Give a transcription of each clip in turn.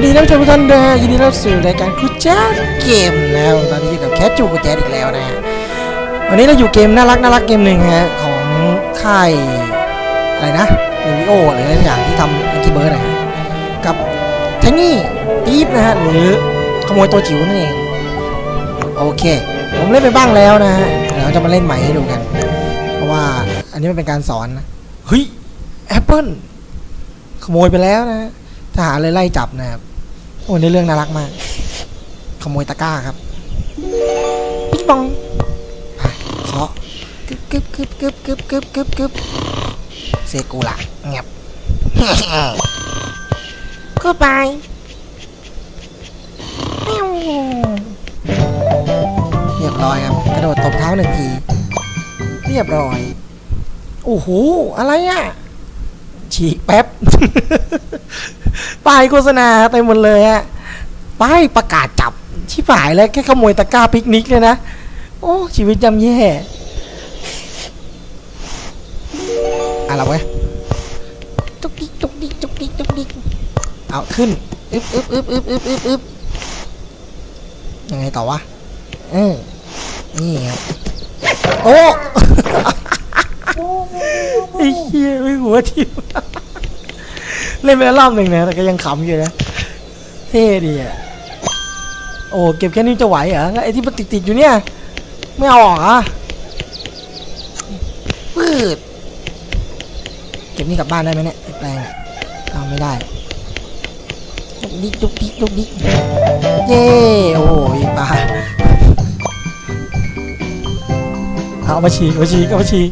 วัสดีท่านผู้ชมทุกท่านนะยินดีต้อนรับสู่รายการคุชจ้าเกมนะครับตอนนี้อยู่กับแคทจูกุแจอีกแล้วนะฮะวันนี้เราอยู่เกมน่ารักน่ารักเกมหนึ่งฮะของค่ายอะไรนะเรวิโอหรืออะไรสักอย่างที่ทำแองกี้เบิร์ดนะฮะกับแทนนี่ตีฟนะฮะหรือขโมยตัวจิ๋วนั่นเองโอเค ผมเล่นไปบ้างแล้วนะฮะเดี๋ยวจะมาเล่นใหม่ให้ดูกัน เพราะว่าอันนี้มันเป็นการสอนนะเฮ้ยแอปเปิลขโมยไปแล้วนะฮะทหารเลยไล่จับนะครับ โอ้ในเรื่องน่ารักมาก ขโมยตะกร้าครับ ปิ๊งปองเคาะกึบกึบกึบกึบกึบกึบกึบกึบเซกูละเงียบก็ไปเรียบร้อยครับ กระโดดตบเท้าหนึ่งที เรียบร้อย โอ้โห อะไรอะ ฉีกแป๊บ ป้ายโฆษณาเต็มหมดเลยฮะป้ายประกาศจับชิบหายแล้วแค่ขโมยตะกร้าปิกนิกเลยนะ โอ้ชีวิตยำแย่อะไรวะจุกดิกจุกดิกจุกดิกจุกดิกเอาขึ้นอึบอึบอึบอึบอึบอึบอึบยังไงต่อวะเออนี่ครับโอ้ไอ้เหี้ยไม่หัวทิ่ม เล่นไปแล้วรอบหนึ่งนะแต่ก็ยังขำอยู่นะเท่ดีอะโอ้เก็บแค่นี้จะไหวเหรอไอ้ที่มันติดๆอยู่เนี่ย ไม่เอาออกอะปืดเก็บนี่กลับบ้านได้ไหมเนี่ยแปลงอะเอาไม่ได้จุกดิกจุกดิกจุกดิกเย้โอ้ยปลาเอามาฉีกเอามาฉีกเอามาฉีก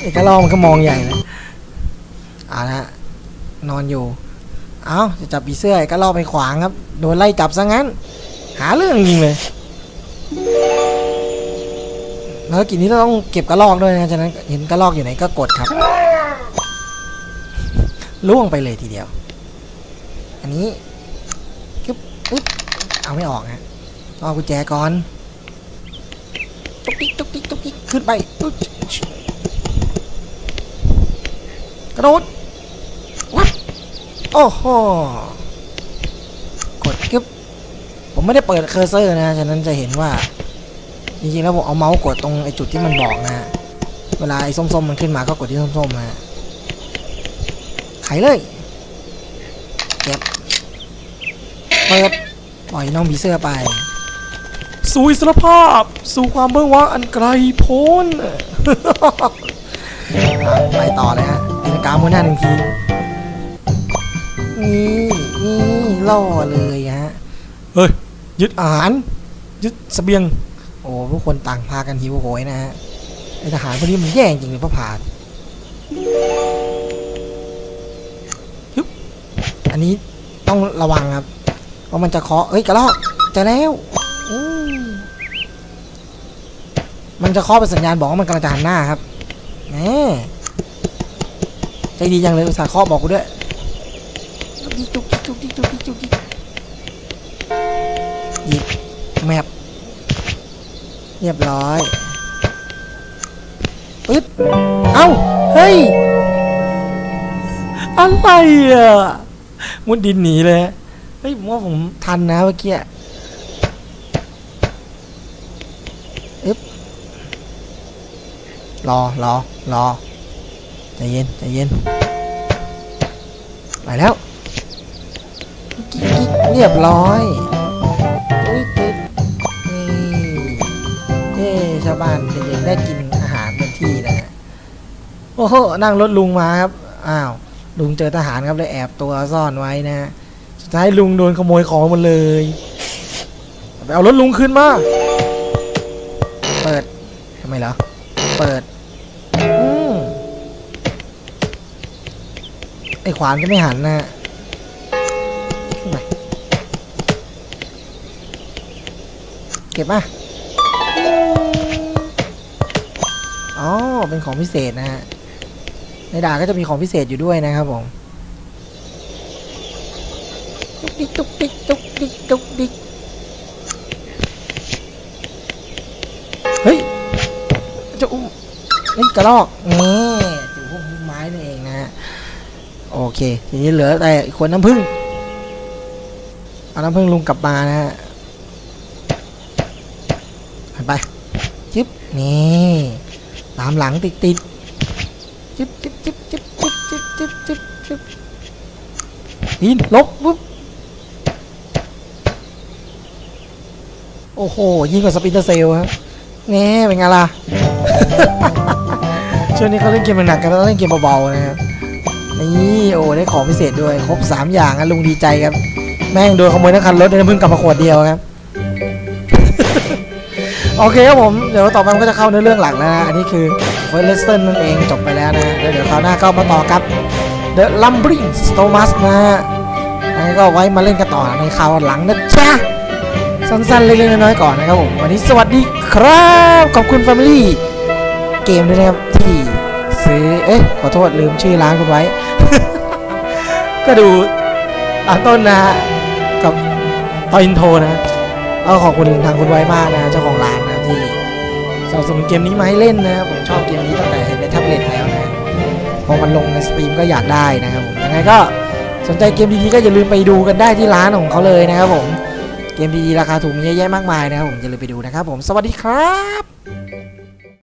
ไอ้กระรอกมันก็มองใหญ่เลยอ่านะ นอนอยู่ เอาจะจับปีเสื้อกระรอไปขวางครับ โดนไล่จับซะงั้น หาเรื่องจริงเลยแล้วกินนี้เราต้องเก็บกระรอกด้วยนะฉะนั้นเห็นกระรอกอยู่ไหนก็กดครับล่วงไปเลยทีเดียว อันนี้ปึ๊บปึ๊บเอาไม่ออกฮะต้องเอากุญแจก่อนตุ๊กติ๊กตุ๊กติ๊กตุ๊กติ๊กขึ้นไปกระโดด โอ้โห กดกึ๊บผมไม่ได้เปิดเคอร์เซอร์นะ ฉะนั้นจะเห็นว่า จริงๆ แล้วผมเอาเมาส์กดตรงไอ้จุดที่มันบอกนะเวลาไอ้ส้มๆ มันขึ้นมาก็กดที่ส้มๆนะไขเลยเก็บเปิดปล่อยน้องบีเสื้อไป สู่อิสรภาพ สู่ความเบื้องว้างอันไกลโพ้นอะไปต่อเลยฮะตีนกาม้วนหน้าหนึ่งที นี่นี่ล่อเลยฮะเฮ้ยยึดอาหารยึดเสบียง โอ้ผู้คนต่างพากันหิวโหยนะฮะไอทหารพวกนี้มันแย่จริงเลยพระผาดฮึบอันนี้ต้องระวังครับเพราะมันจะเคาะเอ้ยกระรอกเจะแล้วอืมมันจะเคาะเป็นสัญญาณบอกว่ามันกำลังจะหันหน้าครับแหมใจดีจังเลยอุตส่าห์เคาะบอกกูด้วย จุกจิกจุกจิกจุกจิกจุกจิกหยิบแมปเรียบร้อยปึ๊ดเอ้า เฮ้ย อะไรอะ มุดดินหนีเลย เฮ้ยผมว่าผมทันนะเมื่อกี้อึ๊บรอรอรอใจเย็นใจเย็น ไปแล้ว กิ๊กกิ๊กเรียบร้อยอุ๊ยตึ๊ดนี่เอ้ชาวบ้านเด็กๆได้กินอาหารเต็มที่นะฮะโอ้โหนั่งรถลุงมาครับอ้าวลุงเจอทหารครับเลยแอบตัวซ่อนไว้นะฮะสุดท้ายลุงโดนขโมยของหมดเลยไปเอารถลุงขึ้นมาเปิดทำไมเหรอเปิดอืมไอ้ขวานก็ไม่หันนะฮะ เก็บมาอ๋อ เป็นของพิเศษนะฮะ ในดาก็จะมีของพิเศษอยู่ด้วยนะครับผมจุกดิกจุกดิกจุกดิกจุกดิกเฮ้ยจะอุ้มนี่กระรอกนี่ถือพวกไม้นี่เองนะฮะ โอเค ทีนี้เหลือแต่คนน้ำผึ้งเอาน้ำพึ่งลุงกลับมานะฮะ หันไปจิ๊บนี่ตามหลังติดติดจิ๊บจิ๊บจิ๊บจิ๊บจิ๊บจิ๊บจิ๊บจิ๊บจิ๊บยินลบปุ๊บโอ้โหยิงกว่าสปินเตอร์เซลครับแง่เป็นไงล่ะช่วงนี้เขาเล่นเกมหนักกันแล้วเล่นเกมเบาๆนะครับนี่โอ้ได้ของพิเศษด้วยครบ 3 อย่างอะลุงดีใจครับ แม่งโดนขโมยทั้งคันรถเลยเพิ่งกลับมาขวดเดียวครับ โอเคครับผม เดี๋ยวต่อไปมันก็จะเข้าเนื้อเรื่องหลักแล้วนะ อันนี้คือ First Lesson นั่นเองจบไปแล้วนะแล้วเดี๋ยวคราวหน้าก็มาต่อกับ The Lumbering Stomas นะฮะอันนี้ก็ไว้มาเล่นกันต่อในคราวหลังนะจ๊ะ สั้นๆ เล็กๆน้อยๆก่อนนะครับผม วันนี้สวัสดีครับ ขอบคุณ Family เกมด้วยนะครับที่ซื้อ เอ๊ะ ขอโทษลืมชื่อร้านคุณไว้ ก็ดูตอนต้นนะฮะกับตอนอินโทรนะก็ขอบคุณทางคุณไว้มากนะเจ้าของร้านนะ ที่สนับสนุนเกมนี้มาให้เล่นนะครับผมชอบเกมนี้ตั้งแต่เห็นในแท็บเล็ตแล้วนะพอมันลงในสตรีมก็อยากได้นะครับผมยังไงก็สนใจเกมดีๆก็อย่าลืมไปดูกันได้ที่ร้านของเขาเลยนะครับผมเกมดีๆราคาถูกมีเยอะแยะมากมายนะครับผมอย่าลืมไปดูนะครับผมสวัสดีครับ